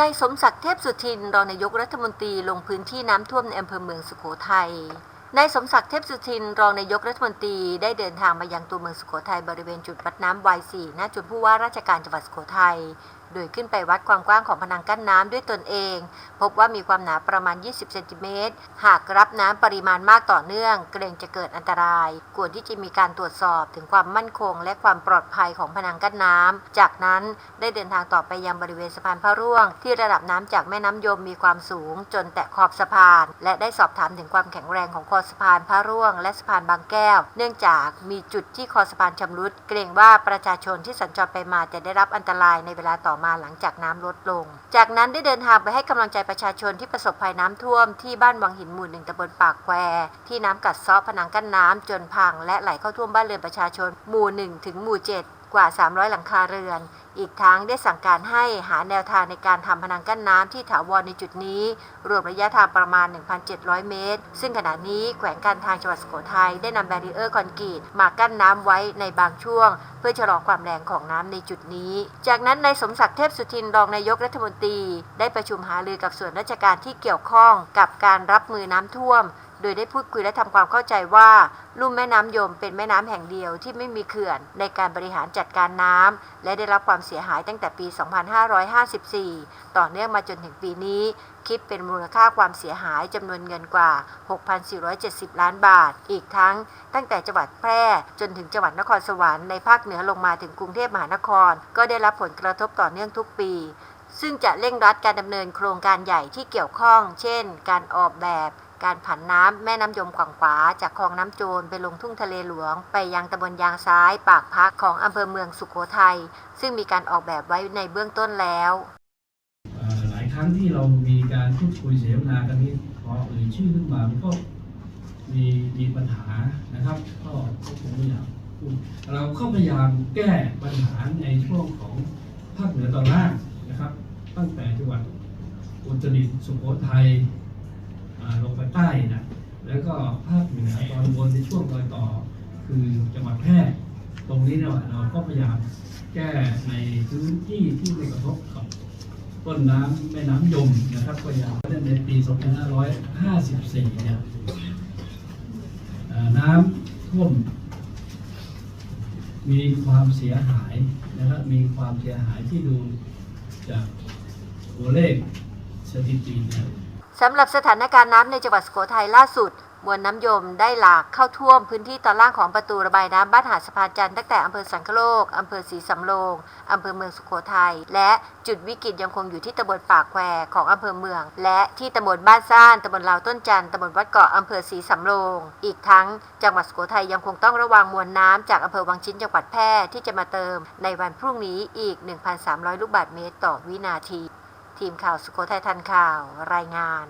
นายสมศักดิ์เทพสุทินรองนายกรัฐมนตรีลงพื้นที่น้ำท่วมในอำเภอเมืองสุโขทัยนายสมศักดิ์เทพสุทินรองนายกรัฐมนตรีได้เดินทางมายังตัวเมืองสุโขทัยบริเวณจุดวัดน้ำวายสี่ณจุดผู้ว่าราชการจังหวัดสุโขทัยโดยขึ้นไปวัดความกว้างของพนังกั้นน้ำด้วยตนเอง พบว่ามีความหนาประมาณ 20 เซนติเมตร หากรับน้ำปริมาณมากต่อเนื่อง เกรงจะเกิดอันตราย ควรที่จะมีการตรวจสอบถึงความมั่นคง และความปลอดภัยของพนังกั้นน้ำ จากนั้นได้เดินทางต่อไปยังบริเวณสะพานพระร่วง ที่ระดับน้ำจากแม่น้ำยมมีความสูง จนแตะขอบสะพาน และได้สอบถามถึงความแข็งแรงของคอสะพานพระร่วง และสะพานบางแก้ว เนื่องจากมีจุดที่คอสะพานชำรุด เกรงว่าประชาชนที่สัญจรไปมาจะได้รับอันตรายในเวลาต่อมาหลังจากน้ำลดลง จากนั้นได้เดินทางไปให้กำลังใจประชาชนที่ประสบภัยน้ำท่วมที่บ้านวังหินหมู่หนึ่งตำบลปากแควที่น้ำกัดเซาะผนังกั้นน้ำจนพัง และไหลเข้าท่วมบ้านเรือนประชาชนหมู่หนึ่งถึงหมู่เจ็ด กว่า 300 หลังคาเรือน อีกทั้งได้สั่งการให้หาแนวทางในการทำพนังกั้นน้ำที่ถาวรในจุดนี้ รวมระยะทางประมาณ 1,700 เมตร ซึ่งขณะนี้แขวงการทางจังหวัดสุโขทัยได้นำแบรีเออร์คอนกรีตมากั้นน้ำไว้ในบางช่วง เพื่อชะลอความแรงของน้ำในจุดนี้ จากนั้นนายสมศักดิ์เทพสุทินรองนายกรัฐมนตรี ได้ประชุมหารือกับส่วนราชการที่เกี่ยวข้องกับการรับมือน้ำท่วม โดยได้พูดคุยและทำความเข้าใจว่าลุ่มแม่น้ำยมเป็นแม่น้ำแห่งเดียวที่ไม่มีเขื่อนในการบริหารจัดการน้ำและได้รับความเสียหายตั้งแต่ปี 2554 ต่อเนื่องมาจนถึงปีนี้ คิดเป็นมูลค่าความเสียหายจำนวนเงินกว่า 6,470 ล้านบาท อีกทั้ง ตั้งแต่จังหวัดแพร่จนถึงจังหวัดนครสวรรค์ในภาคเหนือลงมาถึงกรุงเทพมหานคร ก็ได้รับผลกระทบต่อเนื่องทุกปี ซึ่งจะเร่งรัดการดำเนินโครงการใหญ่ที่เกี่ยวข้อง เช่น การออกแบบ การผันน้ำแม่น้ำยมขวางขวา จากคลองน้ำโจรไปลงทุ่งทะเลหลวง ไปยังตำบลยางซ้าย ปากพักของอำเภอเมืองสุขโขทัย ซึ่งมีการออกแบบไว้ในเบื้องต้นแล้ว หลายครั้งที่เรามีการพูดคุยเสวนากันนี้พอเอ่ยชื่อขึ้นมามันก็มีมีปัญหานะครับ ก็ก็คงไม่อยากพูดเราก็พยายามแก้ปัญหาในช่วงของภาคเหนือตอนล่าง ตั้งแต่จังหวัดอุตรดิตถ์สุโขทัยลงไปใต้นะแล้วก็ภาคเหนือตอนบนในช่วงรอยต่อ คือจังหวัดแพร่ตรงนี้เนี่ยเราก็พยายามแก้ในพื้นที่ที่ไม่กระทบกับต้นน้ำแม่น้ำยมนะครับก็ยาวในปี 2554 เนี่ยเอ่อน้ำท่วม มีความเสียหายนะครับมีความเสียหายที่ดูจาก ตัวเลขสถิติเนี่ยสำหรับสถานการณ์น้ำในจังหวัดสุโขทัยล่าสุด มวลน้ำยมได้หลากเข้าท่วมพื้นที่ตอนล่างของประตูระบายน้ำบ้านหาดสะพานจันทร์ตั้งแต่อำเภอสังคโลกอำเภอศรีสำโรงอำเภอเมืองสุโขทัยและจุดวิกฤตยังคงอยู่ที่ตำบลปากแควของอำเภอเมือง และที่ตำบลบ้านซ่านตำบลลาวต้นจันทร์ตำบลวัดเกาะอำเภอศรีสำโรง อีกทั้งจังหวัดสุโขทัยยังคงต้องระวังมวลน้ำจากอำเภอวังชิ้นจังหวัดแพร่ที่จะมาเติม ในวันพรุ่งนี้อีก 1,300 ลูกบาศก์เมตรต่อวินาที ทีมข่าวสุโขทัยทันข่าวรายงาน